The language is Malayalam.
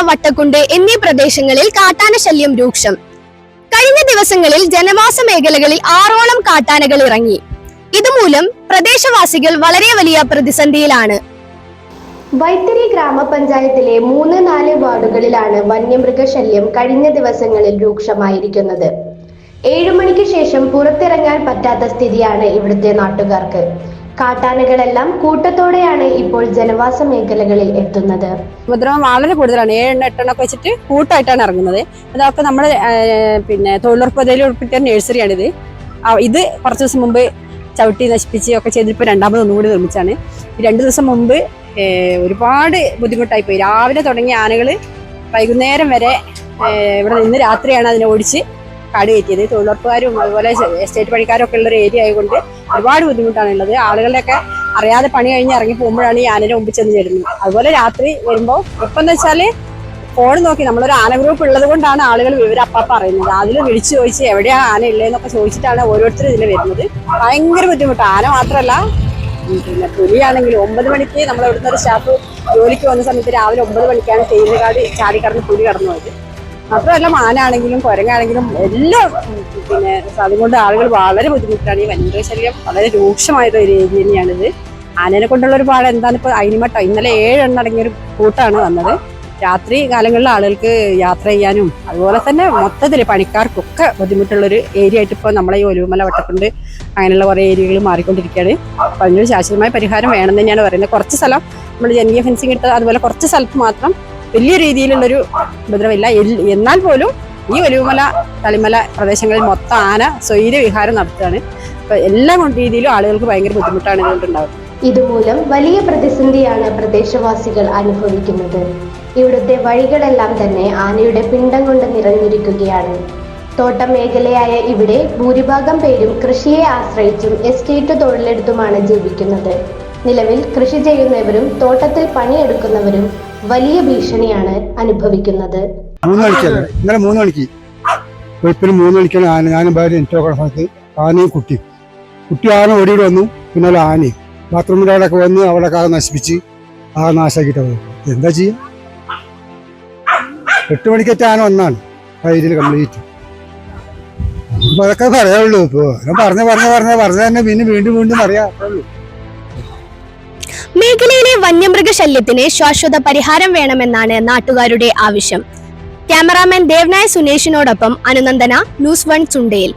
വട്ടക്കുണ്ട് എന്നീ പ്രദേശങ്ങളിൽ കാട്ടാന ശല്യം രൂക്ഷം. കഴിഞ്ഞ ദിവസങ്ങളിൽ ജനവാസ മേഖലകളിൽ ആറോളം കാട്ടാനകൾ ഇറങ്ങി. ഇതുമൂലം പ്രദേശവാസികൾ വളരെ വലിയ പ്രതിസന്ധിയിലാണ്. വൈത്തിരി ഗ്രാമപഞ്ചായത്തിലെ മൂന്ന് നാല് വാർഡുകളിലാണ് വന്യമൃഗശല്യം കഴിഞ്ഞ ദിവസങ്ങളിൽ രൂക്ഷമായിരിക്കുന്നത്. ഏഴു മണിക്ക് ശേഷം പുറത്തിറങ്ങാൻ പറ്റാത്ത സ്ഥിതിയാണ് ഇവിടുത്തെ നാട്ടുകാർക്ക്. കാട്ടാനകളെല്ലാം കൂട്ടത്തോടെയാണ് ഇപ്പോൾ ജനവാസ മേഖലകളിൽ എത്തുന്നത്. ഉപദ്രവം വളരെ കൂടുതലാണ്. ഏഴെണ്ണ എട്ടെണ്ണൊക്കെ വെച്ചിട്ട് കൂട്ടായിട്ടാണ് ഇറങ്ങുന്നത്. അതൊക്കെ നമ്മൾ പിന്നെ തൊഴിലുറപ്പ് പദ്ധതിയിൽ ഉൾപ്പെട്ട നഴ്സറിയാണിത്. ഇത് കുറച്ച് ദിവസം മുമ്പ് ചവിട്ടി നശിപ്പിച്ച് ഒക്കെ ചെയ്തിപ്പോൾ രണ്ടാമത് ഒന്നുകൂടി നിർമ്മിച്ചാണ് രണ്ട് ദിവസം മുമ്പ് ഒരുപാട് ബുദ്ധിമുട്ടായി പോയി രാവിലെ തുടങ്ങിയ ആനകൾ വൈകുന്നേരം വരെ ഇവിടെ നിന്ന് രാത്രിയാണ് അതിനെ ഓടിച്ച് കാട് കയറ്റിയത്. തൊഴിലുറപ്പുകാരും അതുപോലെ എസ്റ്റേറ്റ് പണിക്കാരും ഒക്കെ ഉള്ള ഒരു ഏരിയ ആയതുകൊണ്ട് ഒരുപാട് ബുദ്ധിമുട്ടാണ് ഉള്ളത് ആളുകളുടെയൊക്കെ അറിയാതെ പണി കഴിഞ്ഞ് ഇറങ്ങി പോകുമ്പോഴാണ് ഈ ആനയുടെ മുമ്പിൽ ചെന്ന് ചേരുന്നത്. അതുപോലെ രാത്രി വരുമ്പോൾ ഇപ്പം എന്ന് വെച്ചാൽ ഫോൺ നോക്കി നമ്മളൊരു ആന ഗ്രൂപ്പ് ഉള്ളത് കൊണ്ടാണ് ആളുകൾ വിവരം അപ്പാപ്പ പറയുന്നത് അതിൽ വിളിച്ചു ചോദിച്ച് എവിടെയാ ആന ഇല്ലേന്നൊക്കെ ചോദിച്ചിട്ടാണ് ഓരോരുത്തരും ഇതിൽ വരുന്നത്. ഭയങ്കര ബുദ്ധിമുട്ടാണ് ആന മാത്രമല്ല പിന്നെ പുലിയാണെങ്കിൽ ഒമ്പത് മണിക്ക് നമ്മൾ ഇവിടുത്തെ ഒരു സ്റ്റാഫ് ജോലിക്ക് വന്ന സമയത്ത് രാവിലെ ഒമ്പത് മണിക്കാണ് തേയിലകാട് ചാടി കടന്ന് പുലി കടന്നു പോയത് മാത്രമല്ല മാനാണെങ്കിലും കുരങ്ങാണെങ്കിലും എല്ലാം പിന്നെ അതുകൊണ്ട് ആളുകൾ വളരെ ബുദ്ധിമുട്ടാണ്. ഈ വന്യമൃഗശല്യം വളരെ രൂക്ഷമായത് ഒരു ഏരിയ തന്നെയാണിത്. ആനനെ കൊണ്ടുള്ള ഒരു പാട എന്താണ് ഇപ്പൊ അയിനിമട്ട? ഇന്നലെ ഏഴെണ്ണം അടങ്ങിയ ഒരു കൂട്ടാണ് വന്നത്. രാത്രി കാലങ്ങളിൽ ആളുകൾക്ക് യാത്ര ചെയ്യാനും അതുപോലെ തന്നെ മൊത്തത്തിൽ പണിക്കാർക്കൊക്കെ ബുദ്ധിമുട്ടുള്ള ഒരു ഏരിയ ആയിട്ട് ഇപ്പോൾ നമ്മളെ ഈ ഒലുമല വട്ടപ്പുണ്ട് അങ്ങനെയുള്ള കുറേ ഏരിയകൾ മാറിക്കൊണ്ടിരിക്കുകയാണ്. അപ്പം അതിനൊരു ശാശ്വതമായ പരിഹാരം വേണം എന്ന് തന്നെയാണ് പറയുന്നത്. കുറച്ച് സ്ഥലം നമ്മൾ ജനകീയ ഫെൻസിങ് എടുത്ത് അതുപോലെ കുറച്ച് സ്ഥലത്ത് മാത്രം വലിയ രീതിയിലുള്ളൊരു ഉപദ്രവമില്ല. എന്നാൽ പോലും ഈ ഒലുമല തളിമല പ്രദേശങ്ങളിൽ മൊത്തം ആന സ്വൈര്യവിഹാരം നടത്തുകയാണ്. അപ്പൊ എല്ലാ രീതിയിലും ആളുകൾക്ക് ഭയങ്കര ബുദ്ധിമുട്ടാണ് ഇതുകൊണ്ടുണ്ടാവുന്നത്. ഇതുമൂലം വലിയ പ്രതിസന്ധിയാണ് പ്രദേശവാസികൾ അനുഭവിക്കുന്നത്. ഇവിടുത്തെ വഴികളെല്ലാം തന്നെ ആനയുടെ പിണ്ടം കൊണ്ട് നിറഞ്ഞിരിക്കുകയാണ്. തോട്ടം മേഖലയായ ഇവിടെ ഭൂരിഭാഗം പേരും കൃഷിയെ ആശ്രയിച്ചും എസ്റ്റേറ്റ് തൊഴിലെടുത്തുമാണ് ജീവിക്കുന്നത്. നിലവിൽ കൃഷി ചെയ്യുന്നവരും തോട്ടത്തിൽ പണിയെടുക്കുന്നവരും വലിയ ഭീഷണിയാണ് അനുഭവിക്കുന്നത്. മൂന്ന് മണിക്കല്ലേ? ഇന്നലെ മൂന്ന് മണിക്ക്. വെളുപ്പിന് മൂന്ന് മണിക്കാണ് ആന ഞാനും ഭാര്യ എനിക്ക് ആനയും കുട്ടി കുട്ടി ആന ഓടിയിട്ട് വന്നു പിന്നെ ഒരു ആനയും. ബാത്റൂമിന്റെ അവിടെയൊക്കെ വന്ന് അവിടെ ആകെ നശിപ്പിച്ച് ആ നാശാക്കിയിട്ട് പോയി എന്താ ചെയ്യാ? എട്ട് മണിക്കറ്റ ആന വന്നാണ്. ആ ഏരിയയിൽ കംപ്ലീറ്റ് അതൊക്കെ പറയാനുള്ളൂ ഇപ്പൊ. ഞാൻ പറഞ്ഞ പറഞ്ഞ പറഞ്ഞ പറഞ്ഞ തന്നെ പിന്നെ വീണ്ടും വീണ്ടും പറയാം. മേഖലയിലെ വന്യമൃഗശല്യത്തിന് ശാശ്വത പരിഹാരം വേണമെന്നാണ് നാട്ടുകാരുടെ ആവശ്യം. ക്യാമറാമാൻ ദേവനായ സുനേഷിനോടൊപ്പം അനുനന്ദന ന്യൂസ് വൺ ചുണ്ടയിൽ.